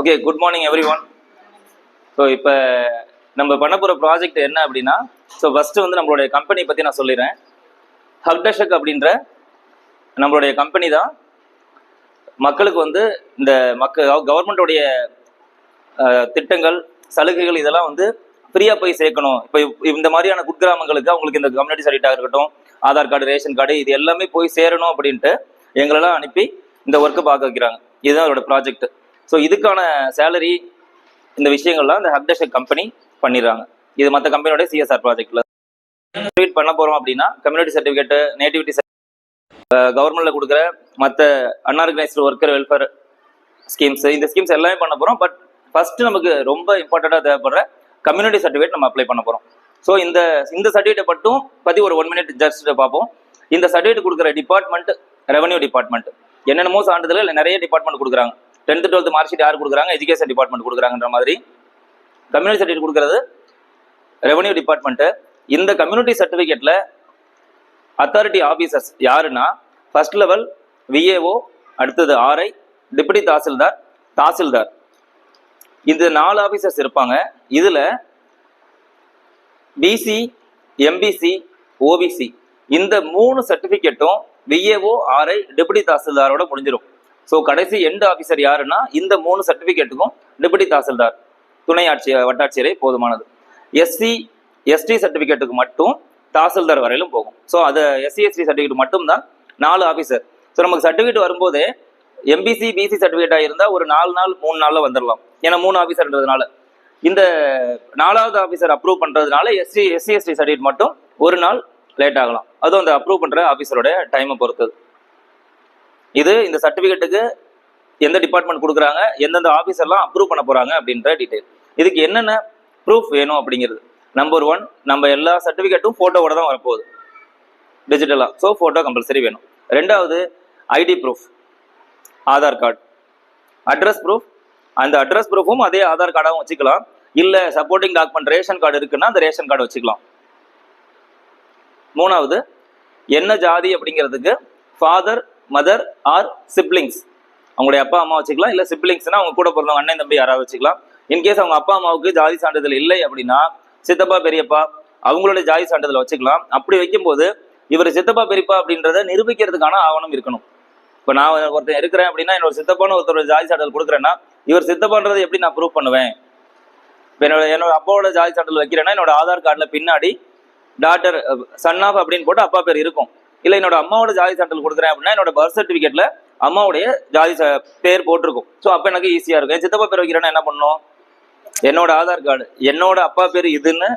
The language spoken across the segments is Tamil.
Okay good morning everyone so இப்போ நம்ம பண்ண போகிற ப்ராஜெக்ட் என்ன அப்படின்னா ஸோ ஃபஸ்ட்டு வந்து நம்மளுடைய கம்பெனி பற்றி நான் சொல்லிடுறேன். ஹக்டஷக் அப்படின்ற நம்மளுடைய கம்பெனி தான் மக்களுக்கு வந்து இந்த மக்க கவர்மெண்ட்டோடைய திட்டங்கள் சலுகைகள் இதெல்லாம் வந்து ஃப்ரீயாக போய் சேர்க்கணும். இப்போ இந்த மாதிரியான குக்கிராமங்களுக்கு அவங்களுக்கு இந்த கம்யூனிட்டி சர்டிஃபிகேட்டாக இருக்கட்டும் ஆதார் கார்டு ரேஷன் கார்டு இது எல்லாமே போய் சேரணும் அப்படின்ட்டு எங்களெல்லாம் அனுப்பி இந்த ஒர்க்கை பார்க்க வைக்கிறாங்க. இதுதான் அவரோட ப்ராஜெக்ட் ஸோ இதுக்கான சேலரி இந்த விஷயங்கள்லாம் இந்த ஹப்டஷக் கம்பெனி பண்ணிடுறாங்க. இது மற்ற கம்பெனியோட சிஎஸ்ஆர் ப்ராஜெக்ட்ல ட்ரீட் பண்ண போறோம் அப்படின்னா கம்யூனிட்டி சர்டிஃபிகேட் நேட்டிவிட்டி கவர்மெண்ட்ல கொடுக்குற மற்ற அன்ஆர்கனைஸ்டு ஒர்க்கர் வெல்ஃபேர் ஸ்கீம்ஸ் இந்த ஸ்கீம்ஸ் எல்லாமே பண்ண போறோம். பட் ஃபர்ஸ்ட் நமக்கு ரொம்ப இம்பார்ட்டண்ட்டாக தேவைப்படுற கம்யூனிட்டி சர்டிஃபிகேட் நம்ம அப்ளை பண்ண போறோம். ஸோ இந்த இந்த சர்டிஃபிகேட்டை மட்டும் பத்தி ஒரு ஒன் மினிட் ஜஸ்ட் பார்ப்போம். இந்த சர்டிஃபிகேட் கொடுக்குற டிபார்ட்மெண்ட் ரெவன்யூ டிபார்ட்மெண்ட் என்னென்னமோ சான்றிதழ் நிறைய டிபார்ட்மெண்ட் கொடுக்குறாங்க. டென்த்து டுவெல்த் மார்க் ஷீட் யார் கொடுக்குறாங்க? எஜுகேஷன் டிபார்ட்மெண்ட் கொடுக்குறாங்கன்ற மாதிரி கம்யூனிட்டி சர்டிஃபிகேட் கொடுக்குறது. ரெவன்யூ டிபார்ட்மெண்ட்டு இந்த கம்யூனிட்டி சர்டிஃபிகேட்டில் அத்தாரிட்டி ஆஃபீஸர்ஸ் யாருன்னா ஃபர்ஸ்ட் லெவல் விஏஓ அடுத்தது ஆர்ஐ டிப்டி தாசில்தார் தாசில்தார். இந்த நாலு ஆஃபீஸர்ஸ் இருப்பாங்க. இதில் பிசி எம்பிசி ஓபிசி இந்த மூணு சர்டிஃபிகேட்டும் விஏஓ ஆர்ஐ டெபுட்டி தாசில்தாரோட முடிஞ்சிடும் ஸோ கடைசி எண்டு ஆஃபீஸர் யாருன்னா இந்த மூணு சர்டிஃபிகேட்டுக்கும் டெபுட்டி தாசில்தார் துணை ஆட்சியர் வட்டாட்சியரே போதுமானது. எஸ்சி எஸ்டி சர்டிஃபிகேட்டுக்கு மட்டும் தாசில்தார் வரையிலும் போகும். ஸோ அதை எஸ்சி எஸ்டி சர்டிஃபிகேட் மட்டும் தான் நாலு ஆஃபீஸர் ஸோ நமக்கு சர்டிஃபிகேட் வரும்போதே எம்பிசி பிசி சர்டிஃபிகேட்டாக இருந்தால் ஒரு நாலு நாள் மூணு நாளில் வந்துடலாம் ஏன்னா மூணு ஆஃபீஸர்ன்றதுனால இந்த நாலாவது ஆஃபீஸர் அப்ரூவ் பண்ணுறதுனால எஸ்சி எஸ்சி எஸ்டி சர்டிஃபிகேட் மட்டும் ஒரு நாள் லேட் ஆகலாம். அதுவும் அந்த அப்ரூவ் பண்ணுற ஆஃபீஸரோட டைமை பொறுத்தது. இது இந்த சர்டிஃபிகேட்டுக்கு எந்த டிபார்ட்மெண்ட் கொடுக்குறாங்க எந்தெந்த ஆஃபீஸர்லாம் அப்ரூவ் பண்ண போகிறாங்க அப்படின்ற டீட்டெயில் இதுக்கு என்னென்ன ப்ரூஃப் வேணும் அப்படிங்கிறது. நம்பர் ஒன் நம்ம எல்லா சர்டிஃபிகேட்டும் ஃபோட்டோவோட தான் வரப்போகுது. டிஜிட்டலாக ஸோ ஃபோட்டோ கம்பல்சரி வேணும். ரெண்டாவது ID proof Aadhaar card address proof அந்த அட்ரஸ் ப்ரூஃபும் அதே ஆதார் கார்டாகவும் வச்சுக்கலாம். இல்லை சப்போர்ட்டிங் டாக்குமெண்ட் ரேஷன் கார்டு இருக்குன்னா அந்த ரேஷன் கார்டு வச்சுக்கலாம். மூணாவது என்ன ஜாதி அப்படிங்கிறதுக்கு ஃபாதர் மதர் ஆர் சிப்ளிங்ஸ் அவங்களுடைய அப்பா அம்மா வச்சுக்கலாம். இல்லை சிப்ளிங்ஸ்னா அவங்க கூட பிறந்தவங்க அண்ணன் தம்பி யாராவது வச்சுக்கலாம். இன்கேஸ் அவங்க அப்பா அம்மாவுக்கு ஜாதி சான்றிதழ் இல்லை அப்படின்னா சித்தப்பா பெரியப்பா அவங்களோட ஜாதி சான்றிதழ் வச்சுக்கலாம். அப்படி வைக்கும்போது இவர் சித்தப்பா பெரியப்பா அப்படின்றத நிரூபிக்கிறதுக்கான ஆவணம் இருக்கணும். இப்போ நான் ஒருத்தன் இருக்கிறேன் அப்படின்னா என்னோட சித்தப்பான்னு ஒருத்தரோட ஜாதி சான்றிதழ் கொடுக்குறேன்னா இவர் சித்தப்பான்றதை எப்படி நான் ப்ரூவ் பண்ணுவேன்? இப்போ என்னோட என்னோட அப்பாவோட ஜாதி சான்றிதழ் வைக்கிறேன்னா என்னோட ஆதார் கார்டில் பின்னாடி டாக்டர் சன் ஆஃப் அப்படின்னு போட்டு அப்பா பேர் இருக்கும். இல்லை என்னோட அம்மாவோட ஜாதி சான்றிதழ் கொடுக்குறேன் அப்படின்னா என்னோட பர்த் சர்டிஃபிகேட்ல அம்மாவுடைய ஜாதி பேர் போட்டிருக்கும். ஸோ அப்போ எனக்கு ஈஸியாக இருக்கும். என் சித்தப்பா பேர் வைக்கிறேன்னா என்ன பண்ணும்? என்னோட ஆதார் கார்டு என்னோட அப்பா பேர் இதுன்னு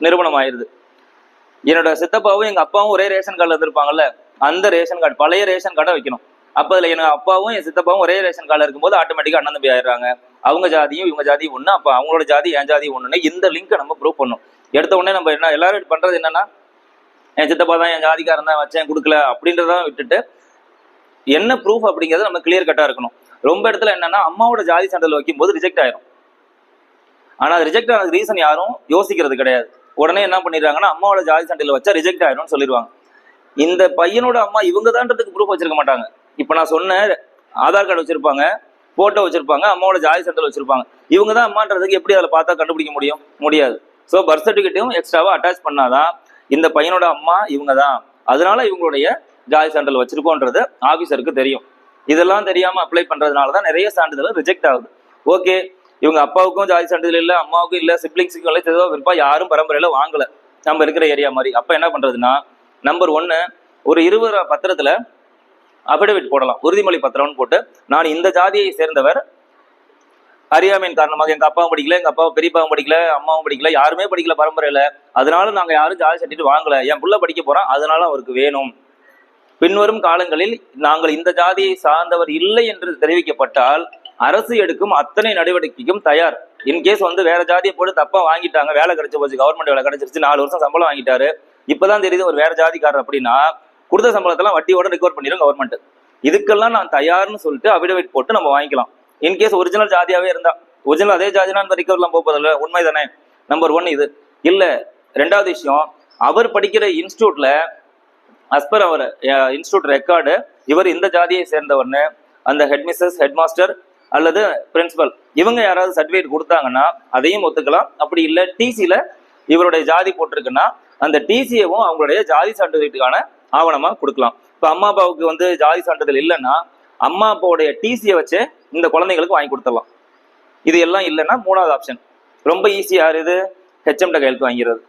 நிரூபணம் ஆயிருது. என்னோட சித்தப்பாவும் எங்க அப்பாவும் ஒரே ரேஷன் கார்டில் இருந்திருப்பாங்கல்ல அந்த ரேஷன் கார்டு பழைய ரேஷன் கார்டை வைக்கணும். அப்போ அதில் எனக்கு அப்பாவும் என் சித்தப்பாவும் ஒரே ரேஷன் கார்டில் இருக்கும்போது ஆட்டோமேட்டிக்காக அண்ணன் தம்பி ஆயிடுறாங்க. அவங்க ஜாதியும் இவங்க ஜாதியும் ஒன்று அப்போ அவங்களோட ஜாதி என் ஜாதி ஒன்றுன்னு இந்த லிங்கை நம்ம ப்ரூவ் பண்ணும் எடுத்த உடனே நம்ம என்ன எல்லாரும் பண்றது என்னன்னா என் சித்தப்பா தான் என் ஜாதிக்காரன் தான் வச்சேன் கொடுக்கல அப்படின்றத விட்டுட்டு என்ன ப்ரூஃப் அப்படிங்கிறது நம்ம கிளியர் கட்டாக இருக்கணும். ரொம்ப இடத்துல என்னன்னா அம்மாவோட ஜாதி சான்றிதழ் வைக்கும்போது ரிஜெக்ட் ஆயிரும். ஆனா அது ரிஜெக்ட் ஆனது ரீசன் யாரும் யோசிக்கிறது கிடையாது. உடனே என்ன பண்ணிடுறாங்கன்னா அம்மாவோட ஜாதி சான்றிதழ் வச்சா ரிஜெக்ட் ஆயிடும்னு சொல்லிடுவாங்க. இந்த பையனோட அம்மா இவங்க தான்றதுக்கு ப்ரூஃப் வச்சிருக்க மாட்டாங்க. இப்போ நான் சொன்ன ஆதார் கார்டு வச்சிருப்பாங்க போட்டோ வச்சிருப்பாங்க அம்மாவோட ஜாதி சான்றிதழ் வச்சிருப்பாங்க. இவங்க தான் அம்மான்றதுக்கு எப்படி அதில் பார்த்தா கண்டுபிடிக்க முடியும்? முடியாது. ஸோ பர்த் சர்டிஃபிகேட்டையும் எக்ஸ்ட்ராவாக அட்டாச் பண்ணாதான் இந்த பையனோட அம்மா இவங்க தான் அதனால இவங்களுடைய ஜாதி சான்றிதழ் வச்சிருக்கோன்றது ஆபீசருக்கு தெரியும். இதெல்லாம் தெரியாம அப்ளை பண்றதுனால தான் நிறைய சான்றிதழ் ரிஜெக்ட் ஆகுது. ஓகே இவங்க அப்பாவுக்கும் ஜாதி சான்றிதழ் இல்லை அம்மாவுக்கும் இல்லை சிப்ளிங்ஸுக்கும் இல்லை ஏதோ விருப்பா யாரும் பரம்பரையில வாங்கல. நம்ம இருக்கிற ஏரியா மாதிரி. அப்ப என்ன பண்றதுன்னா நம்பர் ஒன்னு ஒரு இருபது பத்திரத்துல அபிடவிட் போடலாம். உறுதிமொழி பத்திரம்னு போட்டு நான் இந்த ஜாதியை சேர்ந்தவர் அறியாமையின் காரணமாக எங்க அப்பாவும் படிக்கல எங்க அப்பாவும் பெரியப்பாவும் படிக்கல அம்மாவும் படிக்கல யாருமே படிக்கல பரம்பரையில. அதனால நாங்க யாரும் ஜாதி சர்டிஃபிகேட் வாங்கல. என் புள்ள படிக்க போறான் அதனால அவருக்கு வேணும். பின்வரும் காலங்களில் நாங்கள் இந்த ஜாதியை சார்ந்தவர் இல்லை என்று தெரிவிக்கப்பட்டால் அரசு எடுக்கும் அத்தனை நடவடிக்கைக்கும் தயார். இன்கேஸ் வந்து வேற ஜாதியை போட்டு தப்பா வாங்கிட்டாங்க வேலை கிடைச்ச போச்சு கவர்மெண்ட் வேலை கிடைச்சிருச்சு நாலு வருஷம் சம்பளம் வாங்கிட்டாரு. இப்பதான் தெரியுது ஒரு வேற ஜாதிக்காரர் அப்படின்னா கொடுத்த சம்பளத்தெல்லாம் வட்டியோட ரெக்கவர் பண்ணிடும் கவர்மெண்ட் இதுக்கெல்லாம் நான் தயார்னு சொல்லிட்டு அபிடவிட் போட்டு நம்ம வாங்கிக்கலாம். இன்கேஸ் ஒரிஜினல் ஜாதியாவே இருந்தா ஒரிஜினல் அதே ஜாதினா அந்த ரிகவர்லாம் போகுதில்ல உண்மை தானே நம்பர் ஒன் இது. இல்ல ரெண்டாவது விஷயம் அவர் படிக்கிற இன்ஸ்டியூட்ல அஸ்பர் அவர் இன்ஸ்டியூட் ரெக்கார்டு இவர் இந்த ஜாதியை சேர்ந்தவர்னு அந்த ஹெட் மிஸ்ஸஸ் ஹெட் மாஸ்டர் அல்லது பிரின்சிபல் இவங்க யாராவது சர்டிஃபிகேட் கொடுத்தாங்கன்னா அதையும் ஒத்துக்கலாம். அப்படி இல்லை டிசியில இவருடைய ஜாதி போட்டிருக்குன்னா அந்த டிசியவும் அவங்களுடைய ஜாதி சான்றிதழ்கான ஆவணமா கொடுக்கலாம். இப்போ அம்மா அப்பாவுக்கு வந்து ஜாதி சான்றிதழ் இல்லைன்னா அம்மா அப்பாவுடைய டிசியை வச்சு இந்த குழந்தைங்களுக்கு வாங்கி கொடுத்துடலாம். இது எல்லாம் இல்லைன்னா மூணாவது ஆப்ஷன் ரொம்ப ஈஸியாக இது? ஹெச்எம்ட கையெழுத்து வாங்கிறது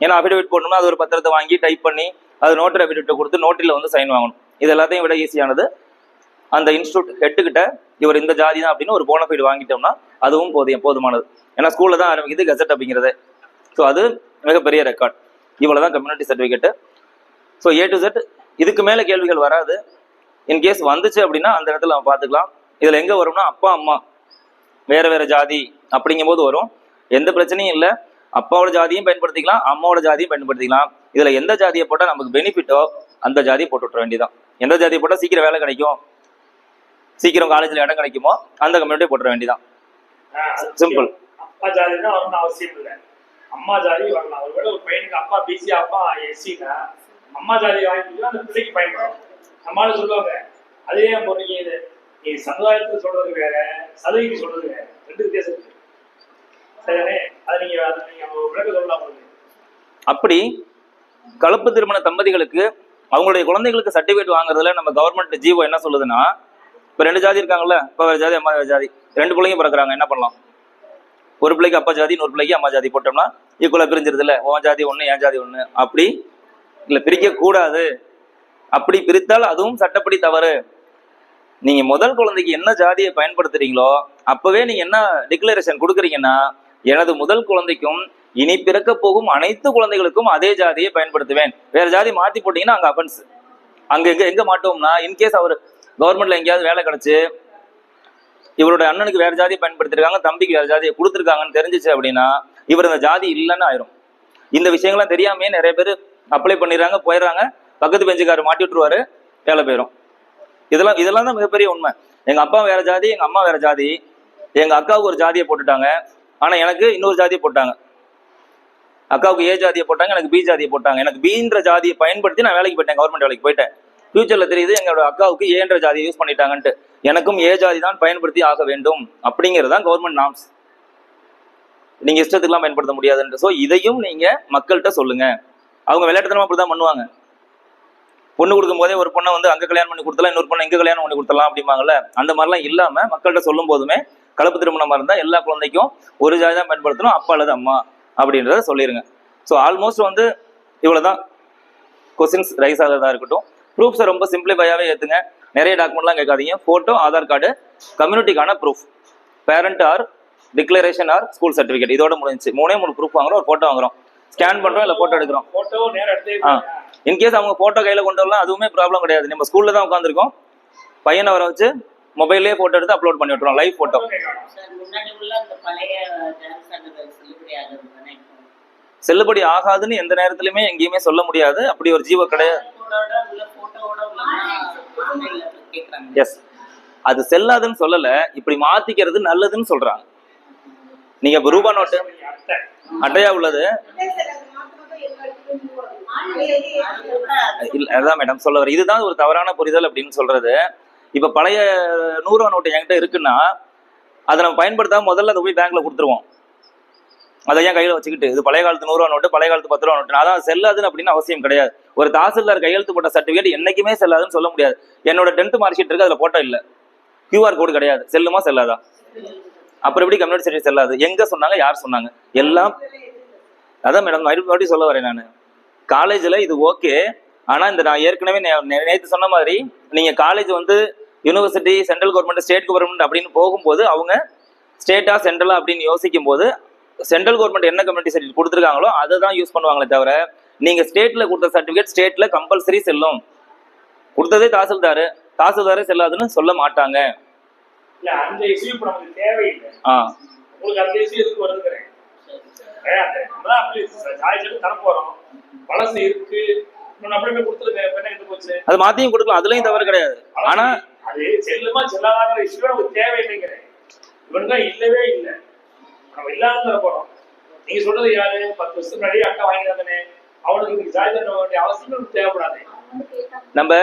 ஏன்னா அஃபிடவிட் போடணும்னா அது ஒரு பத்திரத்தை வாங்கி டைப் பண்ணி அது நோட்டரி அஃபிடவிட்டை கொடுத்து நோட்டில் வந்து சைன் வாங்கணும். இது எல்லாத்தையும் விட ஈஸியானது அந்த இன்ஸ்டியூட் ஹெட்டுக்கிட்ட இவர் இந்த ஜாதி தான் அப்படின்னு ஒரு போனஃபைடு வாங்கிட்டோம்னா அதுவும் போதிய போதுமானது. ஏன்னா ஸ்கூல்ல தான் ஆரம்பிக்குது கெசட் அப்படிங்கிறது. ஸோ அது மிகப்பெரிய ரெக்கார்ட் இவ்வளோ தான் community certificate so A to Z இதுக்கு மேலே கேள்விகள் வராது. இன்கேஸ் வந்துச்சு அப்படின்னா அந்த இடத்துல நம்ம பார்த்துக்கலாம். இதில் எங்கே வரும்னா அப்பா அம்மா வேற வேற ஜாதி அப்படிங்கும்போது வரும். எந்த பிரச்சனையும் இல்லை. அப்பாவோட ஜாதியும் பயன்படுத்திக்கலாம் அம்மாவோட ஜாதியும் பயன்படுத்திக்கலாம். இதுல எந்த ஜாதியை போட்டால் நமக்கு பெனிஃபிட்டோ அந்த ஜாதியை போட்டு விட்டுற வேண்டியதான் எந்த ஜாதியை போட்டால் சீக்கிரம் வேலை கிடைக்கும்? சீக்கிரம் காலேஜில் இடம் கிடைக்குமோ அந்த கம்யூனிட்டியை போட்டுற வேண்டியதான் Simple. அப்பா ஜாதி தான் அவசியம் இல்லை. அம்மா ஜாதி வரலாம். ஒருவேளை ஒரு பையனுக்கு அப்பா பிசி அப்பா எஸ்சினா அம்மா ஜாதி வாங்கிட்டு அந்த பிள்ளைக்கு பயன்படும். நம்மளால சொல்லுவாங்க. அதே ஏன் போறீங்க இது? நீ சமுதாயத்துக்கு சொல்றது வேற சதவிக்கு சொல்றது வேற. ரெண்டு வித்தியாசம் இருக்கு. சரிதானே? அதை நீங்க அதை நீங்க விளக்க சொல்லலாம் அப்படி கலப்பு திருமண தம்பதிகளுக்கு அவங்களுடைய குழந்தைகளுக்கு சர்டிஃபிகேட் வாங்குறதுல நம்ம கவர்மெண்ட் ஜீவோ என்ன சொல்லுதுன்னா இப்போ ரெண்டு ஜாதி இருக்காங்கல்ல இப்போ வேறு ஜாதி அம்மா வேறு ஜாதி. ரெண்டு பிள்ளைங்க பிறக்கிறாங்க என்ன பண்ணலாம்? ஒரு பிள்ளைக்கு அப்பா ஜாதி இன்னொரு பிள்ளைக்கு அம்மா ஜாதி போட்டோம்னா ஈக்குவலாக பிரிஞ்சிருது இல்லை உன் ஜாதி ஒன்று என் ஜாதி ஒன்று அப்படி இல்லை பிரிக்க கூடாது அப்படி பிரித்தால் அதுவும் சட்டப்படி தவறு. நீங்க முதல் குழந்தைக்கு என்ன ஜாதியை பயன்படுத்துறீங்களோ அப்பவே நீங்க என்ன டிக்ளரேஷன் கொடுக்குறீங்கன்னா எனது முதல் குழந்தைக்கும் இனி பிறக்க போகும் அனைத்து குழந்தைகளுக்கும் அதே ஜாதியை பயன்படுத்துவேன். வேற ஜாதி மாத்தி போட்டீங்கன்னா அங்க அஃபென்ஸ் அங்க எங்க எங்க மாட்டோம்னா இன்கேஸ் அவர் கவர்மெண்ட்ல எங்கேயாவது வேலை கிடைச்சு இவரோட அண்ணனுக்கு வேற ஜாதியை பயன்படுத்திருக்காங்க தம்பிக்கு வேற ஜாதியை கொடுத்துருக்காங்கன்னு தெரிஞ்சிச்சு அப்படின்னா இவர் அந்த ஜாதி இல்லைன்னு ஆயிரும். இந்த விஷயங்கள்லாம் தெரியாமே நிறைய பேர் அப்ளை பண்ணிடுறாங்க போயிடுறாங்க. பக்கத்து பெஞ்சுக்காரர் மாட்டி விட்டுருவாரு வேலை போயிடும் இதெல்லாம் இதெல்லாம் தான் மிகப்பெரிய உண்மை. எங்க அப்பா வேற ஜாதி எங்க அம்மா வேற ஜாதி. எங்க அக்காவுக்கு ஒரு ஜாதியை போட்டுட்டாங்க. ஆனா எனக்கு இன்னொரு ஜாதியை போட்டாங்க. அக்காவுக்கு ஏ ஜாதியை போட்டாங்க எனக்கு பி ஜாதியை போட்டாங்க. எனக்கு பின்ற ஜாதியை பயன்படுத்தி நான் வேலைக்கு போயிட்டேன் கவர்மெண்ட் வேலைக்கு போயிட்டேன். ஃபியூச்சர்ல தெரியுது எங்களோட அக்காவுக்கு ஏன்ற ஜாதியை யூஸ் பண்ணிட்டாங்கன்ட்டு. எனக்கும் ஏ ஜாதி தான் பயன்படுத்தி ஆக வேண்டும். அப்படிங்கிறது தான் கவர்மெண்ட் நாம்ஸ் நீங்க இஷ்டத்துக்குலாம் பயன்படுத்த முடியாதுன்ட்டு. ஸோ இதையும் நீங்க மக்கள்கிட்ட சொல்லுங்க. அவங்க விளையாட்டுத்தனமா அப்படிதான் பண்ணுவாங்க. பொண்ணு கொடுக்கும் போதே ஒரு பொண்ணை வந்து அங்க கல்யாணம் பண்ணி கொடுத்தலாம் இன்னொரு பொண்ணை இங்க கல்யாணம் பண்ணி கொடுத்தலாம் அப்படிம்பாங்கல்ல? அந்த மாதிரிலாம் இல்லாம மக்கள்கிட்ட சொல்லும் போதுமே கலப்பு திருமணமா இருந்தா எல்லா குழந்தைக்கும் ஒரு ஜாதி தான் பயன்படுத்தணும் அப்பா அல்லது அம்மா அப்படின்றத சொல்லிருங்க. ஸோ ஆல்மோஸ்ட் வந்து இவ்வளவுதான். கொஸ்டின்ஸ் ரைஸ் ஆகிறதா இருக்கட்டும். ப்ரூஃப்ஸை ரொம்ப சிம்பிளிஃபையாவே ஏத்துங்க. நிறைய டாக்குமெண்ட்லாம் கேட்காதீங்க. Photo Aadhaar card கம்யூனிட்டிக்கான proof parent or declaration or school certificate இதோட முடிஞ்சுச்சு. மூணே மூணு ப்ரூஃப் வாங்குறோம் ஒரு போட்டோ வாங்குறோம். ஸ்கேன் பண்றோம் இல்ல போட்டோ எடுக்கிறோம்? போட்டோ நேரம் எடுத்து ஆ. இன்கேஸ் அவங்க போட்டோ கையில கொண்டு வரலாம் அதுவுமே ப்ராப்ளம் கிடையாது. நம்ம ஸ்கூல்ல தான் உட்காந்துருக்கோம் பையனை வர வச்சு மொபைல்லே போட்டோ எடுத்து அப்லோட் பண்ணி விட்டுறோம் லைவ் போட்டோ சார் முன்னாடி உள்ள அந்த பழைய ஜாதி சான்றிதழ் செல்லுபடி ஆகாதுன்னு எந்த நேரத்திலுமே எங்கேயுமே சொல்ல முடியாது. அப்படி ஒரு ஜீவோ கிடையாது எஸ் அது செல்லாதுன்னு சொல்லல இப்படி மாத்திக்கிறது நல்லதுன்னு சொல்றாங்க. நீங்க இப்ப ரூபா நோட்டு அட்டை அட்டையா உள்ளது. அதான் மேடம் சொல்ல வர இதுதான் ஒரு தவறான புரிதல் அப்படின்னு சொல்றது. இப்ப பழைய நூறு ரூபா நோட்டு என்கிட்ட இருக்குன்னா அதை நம்ம பயன்படுத்தாம முதல்ல அதை போய் பேங்க்ல கொடுத்துருவோம். அதை ஏன் கையில வச்சுக்கிட்டு? இது பழைய காலத்து நூறு ரூபா நோட்டு பழைய காலத்து பத்து ரூபா நோட்டு. அதான் செல்லாதுன்னு அப்படின்னு அவசியம் கிடையாது. ஒரு தாசில்தார் கையெழுத்து போட்ட சர்டிஃபிகேட் என்னைக்குமே செல்லாதுன்னு சொல்ல முடியாது. என்னோட டென்த் மார்க் ஷீட் இருக்கு அதுல போட்டோ இல்ல. கியூஆர் கோடு கிடையாது. செல்லுமா செல்லாதா? அப்புறம் எப்படி கம்யூனிட்டி சர்டிஃபிகேட் செல்லாது? எங்க சொன்னாங்க யார் சொன்னாங்க? எல்லாம் அதான் மேடம் மறுபடியும் சொல்ல வரேன் நான். காலேஜில் இது ஓகே ஆனா இந்த நான் ஏற்கனவே நேற்று சொன்ன மாதிரி நீங்க காலேஜ் வந்து university central government state government அப்படின்னு போகும்போது அவங்க ஸ்டேட்டா சென்ட்ரலா அப்படின்னு யோசிக்கும் போது சென்ட்ரல் கவர்மெண்ட் என்ன கம்யூனிட்டி சர்டிஃபிகேட் கொடுத்துருக்காங்களோ அதை தான் யூஸ் பண்ணுவாங்களே தவிர நீங்க ஸ்டேட்ல கொடுத்த சர்டிஃபிகேட் ஸ்டேட்ல கம்பல்சரி செல்லும். கொடுத்ததே தாசில்தாரு. தாசில்தாரே செல்லாதுன்னு சொல்ல மாட்டாங்க. ஆ. கிடையாது. பழசு இருக்கு போச்சு அது மாத்தியும் கொடுக்கலாம் அதுலயும் தவறு கிடையாது. ஆனா அது செல்லுமா செல்லாதாங்கிற இஷ்யூ நமக்கு தேவையில்லைங்கிறேன் இவனுக்கு இல்லவே இல்லை நம்ம இல்லாத தர போறோம் நீங்க சொல்றது யாரு பத்து வருஷத்துக்கு முன்னாடி அக்கா வாங்கி தந்தனே அவனுக்கு ஜாய் தர வேண்டிய அவசியம் தேவைப்படாது நம்ம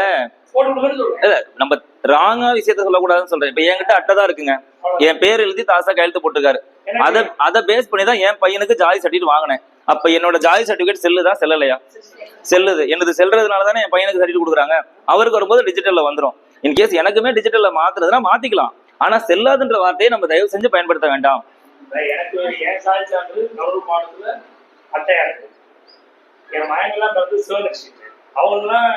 நம்ம ராங்கா விஷயத்த சொல்லக்கூடாதுன்னு சொல்றேன். இப்ப என்கிட்ட அட்டை தான் இருக்குங்க. என் பேர் எழுதி தாசா கையெழுத்து போட்டிருக்காரு. அத அத பேஸ் பண்ணி தான் என் பையனுக்கு ஜாதி சர்டிஃபிகேட் வாங்கினேன். அப்ப என்னோட ஜாதி சர்டிஃபிகேட் செல்லுதா? செல்லலையா? செல்லுது. என்னது செல்றதுனால தானே என் பையனுக்கு சர்டிஃபிகேட் கொடுக்குறாங்க. அவருக்கு வரும்போது டிஜிட்டல்ல வந்துரும். இன்கேஸ் எனக்குமே டிஜிட்டல்ல மாத்துறதுனா மாத்திக்கலாம். ஆனா செல்லாதுன்ற வார்த்தையை நம்ம தயவு செஞ்சு பயன்படுத்த வேண்டாம். என் மயங்கெல்லாம் வந்து அவங்கெல்லாம்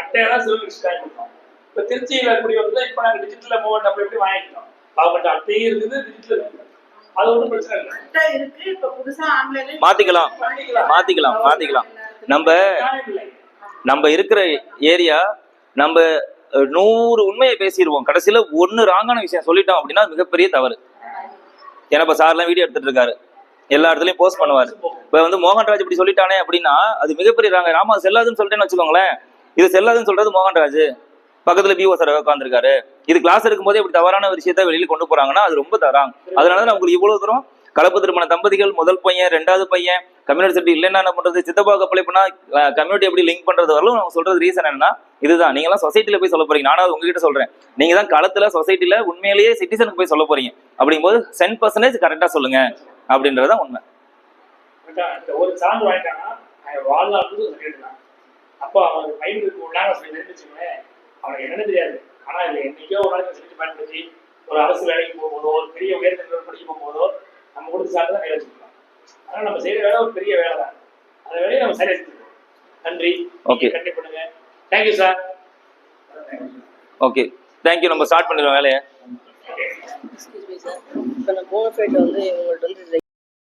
அட்டையெல்லாம் கொடுத்தோம். இப்ப திருச்சியில கூடிய வந்து இப்ப நாங்க டிஜிட்டல்ல மூவ் அப்படி எப்படி வாங்கிட்டோம் அவங்கள்ட்ட அட்டையும் இருக்குது டிஜிட்டல் அது ஒன்றும் பிரச்சனை இல்லை. அட்டை இருக்கு. இப்ப புதுசா ஆன்லைன்ல மாத்திக்கலாம். மாத்திக்கலாம் மாத்திக்கலாம். நம்ம நம்ம இருக்கிற ஏரியா நம்ம நூறு உண்மையை பேசிடுவோம். கடைசியில ஒண்ணு ராங்கான விஷயம் சொல்லிட்டோம் அப்படின்னா அது மிகப்பெரிய தவறு. ஏன்னா இப்ப சார்லாம் வீடியோ எடுத்துட்டு இருக்காரு. எல்லா இடத்துலயும் போஸ்ட் பண்ணுவாரு. இப்ப வந்து மோகன்ராஜ் இப்படி சொல்லிட்டானே அப்படின்னா அது மிகப்பெரிய ராங்க ராமா அது செல்லாதுன்னு சொல்லிட்டேன்னு வச்சுக்கோங்களேன். இது செல்லாதுன்னு சொல்றது மோகன்ராஜ். பக்கத்துல பிஓ சார் உட்காந்துருக்காரு இது கிளாஸ் எடுக்கும்போதே இப்படி தவறான விஷயத்த வெளியில கொண்டு போறாங்கன்னா அது ரொம்ப தராங்க அதனாலதான் உங்களுக்கு இவ்வளவு தூரம் கலப்பு திருமண தம்பதிகள் முதல் பையன் ரெண்டாவது பையன் கம்யூனிட்டி சர்டிஃபிகேட் இல்லைன்னா என்ன பண்றது? சித்தப்பா அப்ளை பண்ணா கம்யூனிட்டி எப்படி லிங்க் பண்றது? வரலும் அவங்க சொல்றது ரீசன் என்னன்னா இதுதான். நீங்க எல்லாம் சொசைட்டில போய் சொல்ல போறீங்க. நானும் உங்ககிட்ட சொல்றேன். நீங்க தான் களத்துல சொசைட்டில உண்மையிலேயே சிட்டிசனுக்கு போய் சொல்ல போறீங்க. அப்படிங்கும்போது சென்ட் பர்சன்டேஜ் கரெக்டா சொல்லுங்க. அப்படின்றதுதான் உண்மை. ஒரு சான்று வாங்கிட்டாங்கன்னா அவன் வாழ்நாள் அப்போ அவனுக்கு என்னன்னு தெரியாது. ஆனா இதுல என்னைக்கோ ஒரு நாளைக்கு செஞ்சு பயன்படுத்தி ஒரு அரசு வேலைக்கு போகும்போதோ ஒரு பெரிய உயர்நிலை படிக்க போகும்போதோ நம்ம கொடுத்த தான் வேலை செஞ்சுக்கலாம். அதனால நம்ம செய்யற வேலை ஒரு பெரிய வேலை தான். அந்த வேலையை நம்ம சரியா செஞ்சுக்கணும் நன்றி. Okay. கண்டிப்பா பண்ணுங்க. Thank you sir okay thank you நம்ம ஸ்டார்ட் பண்ணிடுவோம் வேலையை. எக்ஸ்கியூஸ் மீ சார் இப்போ நான் வந்து